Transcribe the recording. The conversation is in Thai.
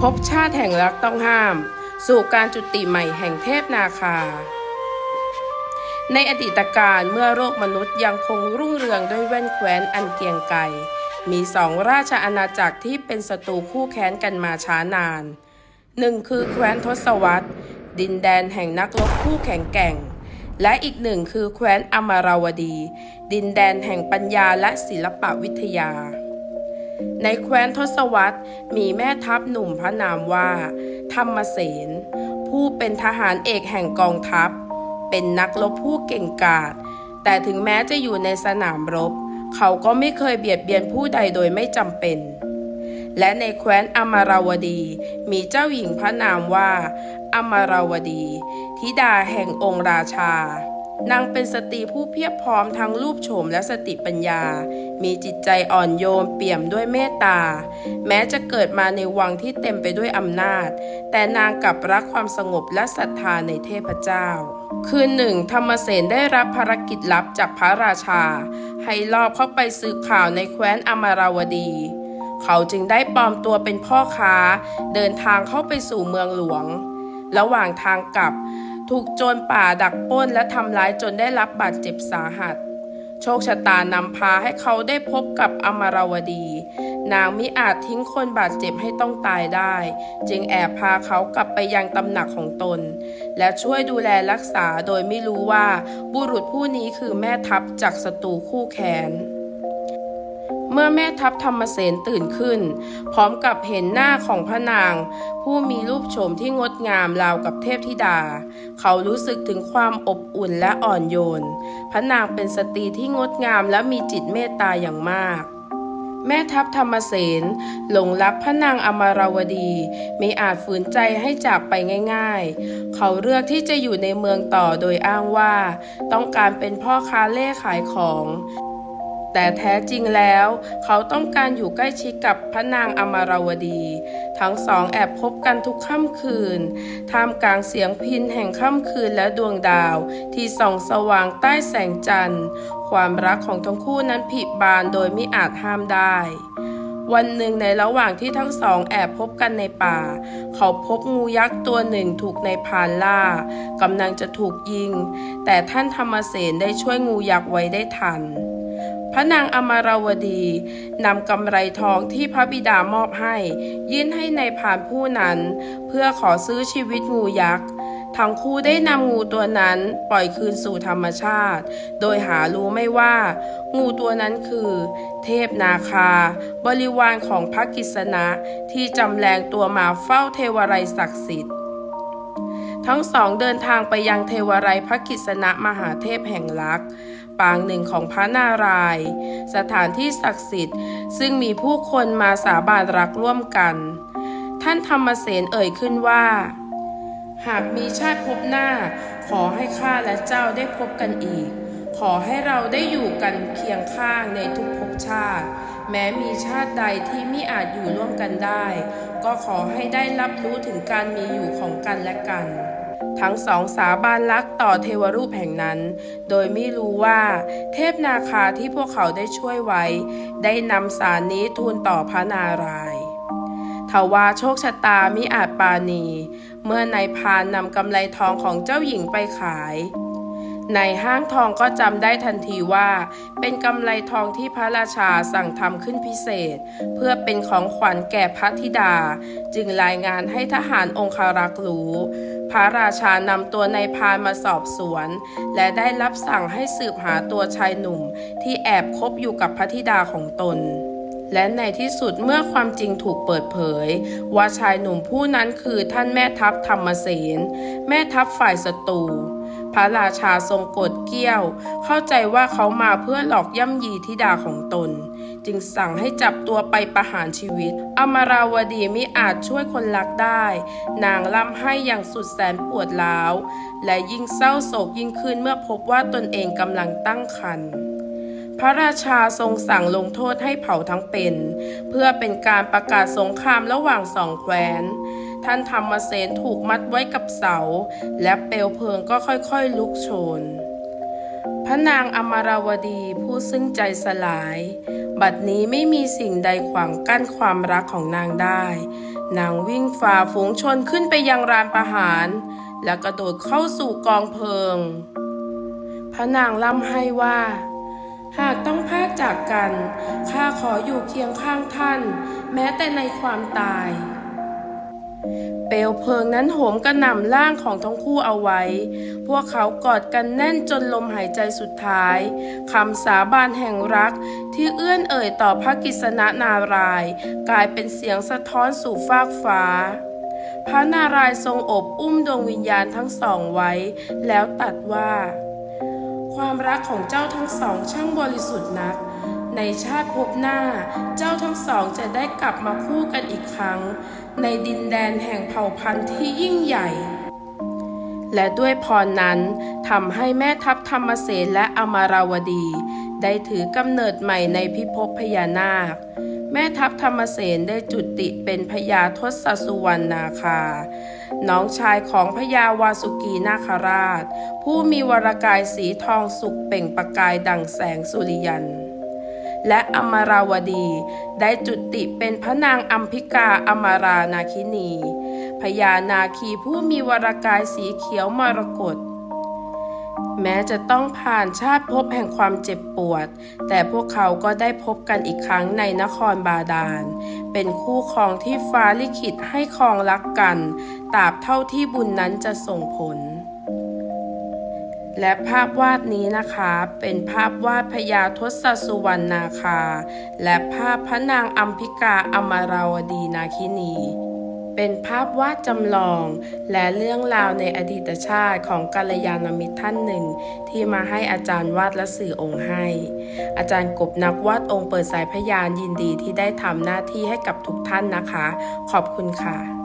ภพชาติแห่งรักต้องห้าม สู่การจุติใหม่แห่งเทพนาคา ในอดีตการเมื่อโลกมนุษย์ยังคงรุ่งเรืองด้วยแว่นแคว้นอันเกียงไกรมีสองราชอาณาจักรที่เป็นศัตรูคู่แค้นกันมาช้านานหนึ่งคือแคว้นทศวรรษ ดินแดนแห่งนักรบผู้แข็งแกร่ง และอีกหนึ่งคือแคว้นอมราวดี ดินแดนแห่งปัญญาและศิลปวิทยา ในแคว้นทศวรรษมีแม่ทัพหนุ่มพระนามว่า ธรรมเสน ผู้เป็นทหารเอกแห่งกองทัพ เป็นนักรบผู้เก่งกาจแต่ถึงแม้จะอยู่ในสนามรบ เขาก็ไม่เคยเบียดเบียนผู้ใดโดยไม่จำเป็น และในแคว้นอมราวดี มีเจ้าหญิงพระนามว่า อมราวดี ธิดาแห่งองค์ราชา นางเป็นสตรีผู้เพียบพร้อมทั้งรูปโฉมและสติปัญญา มีจิตใจอ่อนโยนเปี่ยมด้วยเมตตา แม้จะเกิดมาในวังที่เต็มไปด้วยอำนาจ แต่นางกลับรักความสงบและศรัทธาในเทพเจ้า คืนหนึ่ง ธรรมเสนได้รับภารกิจลับจากพระราชา ให้ลอบเข้าไปสืบข่าวในแคว้นอมราวดี เขาจึงได้ปลอมตัวเป็นพ่อค้า เดินทางเข้าไปสู่เมืองหลวง ระหว่างทางกลับ ถูกโจรป่าดักปล้นและทำร้ายจนได้รับบาดเจ็บสาหัส โชคชะตานำพาให้เขาได้พบกับอมราวดี นางมิอาจทิ้งคนบาดเจ็บให้ต้องตายได้ จึงแอบพาเขากลับไปยังตำหนักของตน และช่วยดูแลรักษาโดยไม่รู้ว่าบุรุษผู้นี้คือแม่ทัพจากศัตรูคู่แค้น เมื่อแม่ทัพธรรมเสนตื่นขึ้น พร้อมกับเห็นหน้าของพระนาง ผู้มีรูปโฉมที่งดงามราวกับเทพธิดา เขารู้สึกถึงความอบอุ่นและอ่อนโยน พระนางเป็นสตรีที่งดงามและมีจิตเมตตาอย่างมากแม่ทัพธรรมเสนหลงรักพระนางอมราวดีไม่อาจฝืนใจให้จากไปง่ายๆ เขาเลือกที่จะอยู่ในเมืองต่อโดยอ้างว่า ต้องการเป็นพ่อค้าเล่ขายของ แต่แท้จริงแล้ว เขาต้องการอยู่ใกล้ชิดกับพระนางอมราวดี ทั้งสองแอบพบกันทุกค่ำคืนท่ามกลางเสียงพินแห่งค่ำคืนและดวงดาว ที่ส่องสว่างใต้แสงจันทร์ ความรักของทั้งคู่นั้นผิบานโดยไม่อาจห้ามได้วันหนึ่งในระหว่างที่ทั้งสองแอบพบกันในป่า เขาพบงูยักษ์ตัวหนึ่งถูกในพานล่ากำลังจะถูกยิง แต่ท่านธรรมเสนได้ช่วยงูยักษ์ไว้ได้ทัน ระนางอมราวดีนำกำไรทองที่พระบิดามอบให้ ยื่นให้ในายพรานผู้นั้น เพื่อขอซื้อชีวิตงูยักษ์ทั้งคู่ได้นำงูตัวนั้นปล่อยคืนสู่ธรรมชาติ โดยหารู้ไม่ว่า งูตัวนั้นคือ เทพนาคา บริวารของพระกิษณะที่จำแรงตัวมาเฝ้าเทวไรศักดิ์สิทธิ์ ทั้งสองเดินทางไปยังเทวไรพระกิษณะมหาเทพแห่งรักษ์ปางหนึ่งของพระนารายณ์สถานที่ศักดิ์สิทธิ์ ซึ่งมีผู้คนมาสาบานรักร่วมกัน ท่านธรรมเสนเอ่ยขึ้นว่า หากมีชาติพบหน้า ขอให้ข้าและเจ้าได้พบกันอีก ขอให้เราได้อยู่กันเคียงข้างในทุกภพชาติ แม้มีชาติใดที่ไมิอาจอยู่ร่วมกันได้ ก็ขอให้ได้รับรู้ถึงการมีอยู่ของกันและกัน ทั้งสองสาบานรักต่อเทวรูปแห่งนั้น โดยไม่รู้ว่าเทพนาคาที่พวกเขาได้ช่วยไว้ ได้นำสารนี้ทูลต่อพระนารายณ์ทว่าโชคชะตามิอาจปาณี เมื่อนายพานนำกำไรทองของเจ้าหญิงไปขาย ในห้างทองก็จำได้ทันทีว่า เป็นกำไรทองที่พระราชาสั่งทำขึ้นพิเศษ เพื่อเป็นของขวัญแก่พระธิดา จึงรายงานให้ทหารองคารักษ์รู้ พระราชานำตัวนายพานมาสอบสวน และได้รับสั่งให้สืบหาตัวชายหนุ่ม ที่แอบคบอยู่กับพระธิดาของตนและในที่สุดเมื่อความจริงถูกเปิดเผย ว่าชายหนุ่มผู้นั้นคือท่านแม่ทัพธรรมเสนแม่ทัพฝ่ายศัตรู พระราชาทรงโกรธเกี้ยว เข้าใจว่าเขามาเพื่อหลอกย่ำยีธิดาของตน จึงสั่งให้จับตัวไปประหารชีวิต อมราวดีมิอาจช่วยคนรักได้ นางร่ำให้อย่างสุดแสนปวดร้าว และยิ่งเศร้าโศกยิ่งขึ้นเมื่อพบว่าตนเองกำลังตั้งครรภ์พระราชาทรงสั่งลงโทษให้เผาทั้งเป็น เพื่อเป็นการประกาศสงครามระหว่างสองแคว้น ท่านธรรมเสนถูกมัดไว้กับเสา และเปลวเพลิงก็ค่อยๆลุกโชน พระนางอมราวดีผู้ซึ่งใจสลาย บัดนี้ไม่มีสิ่งใดขวางกั้นความรักของนางได้ นางวิ่งฝ่าฝูงชนขึ้นไปยังรานประหาร แล้วกระโดดเข้าสู่กองเพลิง พระนางล่ำให้ว่าหากต้องพากจากกัน ข้าขออยู่เคียงข้างท่าน แม้แต่ในความตาย เปลวเพลิงนั้นโหมกระหน่ำร่างของทั้งคู่เอาไว้ พวกเขากอดกันแน่นจนลมหายใจสุดท้าย คำสาบานแห่งรักที่เอื้อนเอ่ยต่อพระกิษณนาราย กลายเป็นเสียงสะท้อนสู่ฟากฟ้า พระนารายทรงอบอุ้มดวงวิญญาณทั้งสองไว้ แล้วตรัดว่า ความรักของเจ้าทั้งสองช่างบริสุทธิ์นักในชาติภพหน้า เจ้าทั้งสองจะได้กลับมาคู่กันอีกครั้ง ในดินแดนแห่งเผ่าพันธุ์ที่ยิ่งใหญ่ และด้วยพรนั้นทำให้แม่ทัพธรรมเสนและอมาราวดี ได้ถือกำเนิดใหม่ในพิภพพญานาค แม่ทัพธรรมเสนได้จุติเป็นพญาทศสุวรรณนาคา น้องชายของพญาวาสุกีนาคราช ผู้มีวรกายสีทองสุกเป่งประกายดังแสงสุริยัน และอมราวดี ได้จุติเป็นพระนางอัมพิกาอมรานาคินี พญานาคีผู้มีวรกายสีเขียวมรกตแม้จะต้องผ่านชาติภพแห่งความเจ็บปวด แต่พวกเขาก็ได้พบกันอีกครั้งในนครบาดาล เป็นคู่ครองที่ฟ้าลิขิตให้ครองรักกัน ตราบเท่าที่บุญนั้นจะส่งผล และภาพวาดนี้นะคะเป็นภาพวาดพญาทศสุวรรณนาคา และภาพพระนางอัมพิกาอมราวดีนาคินี เป็นภาพวาดจำลอง และเรื่องราวในอดีตชาติของกัลยาณมิตรท่านหนึ่ง ที่มาให้อาจารย์วาดและสื่อองค์ให้ อาจารย์กบนักวาดองค์เปิดสายพยานยินดีที่ได้ทำหน้าที่ให้กับทุกท่านนะคะ ขอบคุณค่ะ